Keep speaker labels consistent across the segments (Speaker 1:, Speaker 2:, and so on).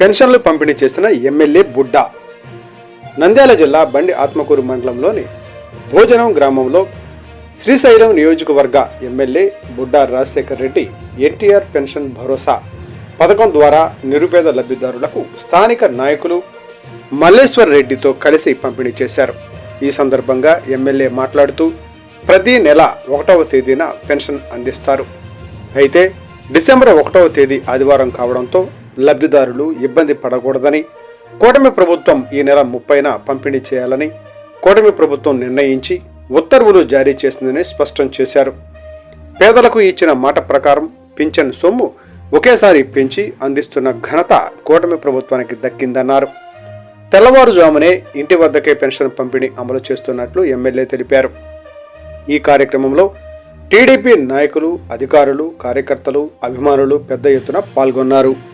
Speaker 1: పెన్షన్లు పంపిణీ చేసిన ఎమ్మెల్యే బుడ్డా. నంద్యాల జిల్లా బండి ఆత్మకూరు మండలంలోని భోజనం గ్రామంలో శ్రీశైలం నియోజకవర్గ ఎమ్మెల్యే బుడ్డా రాజశేఖర్ రెడ్డి ఎన్టీఆర్ పెన్షన్ భరోసా పథకం ద్వారా నిరుపేద లబ్ధిదారులకు స్థానిక నాయకులు మల్లేశ్వర్ రెడ్డితో కలిసి పంపిణీ చేశారు. ఈ సందర్భంగా ఎమ్మెల్యే మాట్లాడుతూ ప్రతి నెల ఒకటవ తేదీన పెన్షన్ అందిస్తారు. అయితే డిసెంబర్ ఒకటవ తేదీ ఆదివారం కావడంతో లబ్ధిదారులు ఇబ్బంది పడకూడదని కూటమి ప్రభుత్వం ఈ నెల ముప్పైన పంపిణీ చేయాలని కూటమి ప్రభుత్వం నిర్ణయించి ఉత్తర్వులు జారీ చేసిందని స్పష్టం చేశారు. పేదలకు ఇచ్చిన మాట ప్రకారం పింఛన్ సొమ్ము ఒకేసారి పెంచి అందిస్తున్న ఘనత కూటమి ప్రభుత్వానికి దక్కిందన్నారు. తెల్లవారుజామునే ఇంటి వద్దకే పెన్షన్ పంపిణీ అమలు చేస్తున్నట్లు ఎమ్మెల్యే తెలిపారు. ఈ కార్యక్రమంలో టీడీపీ నాయకులు అధికారులు కార్యకర్తలు అభిమానులు పెద్ద ఎత్తున పాల్గొన్నారు.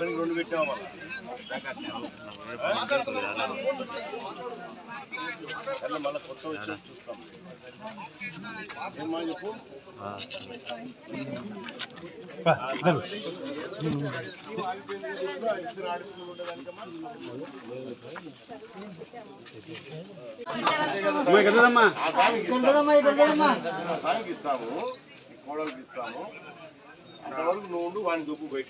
Speaker 2: రెండు పెట్టాము మళ్ళీ కొత్త వచ్చి చూస్తాం ఏమా చెప్పు ఆ స్వామికి ఇస్తాము. కోడలికి ఇస్తాము. అంతవరకు నువ్వు వాడిని దుబ్బు బయట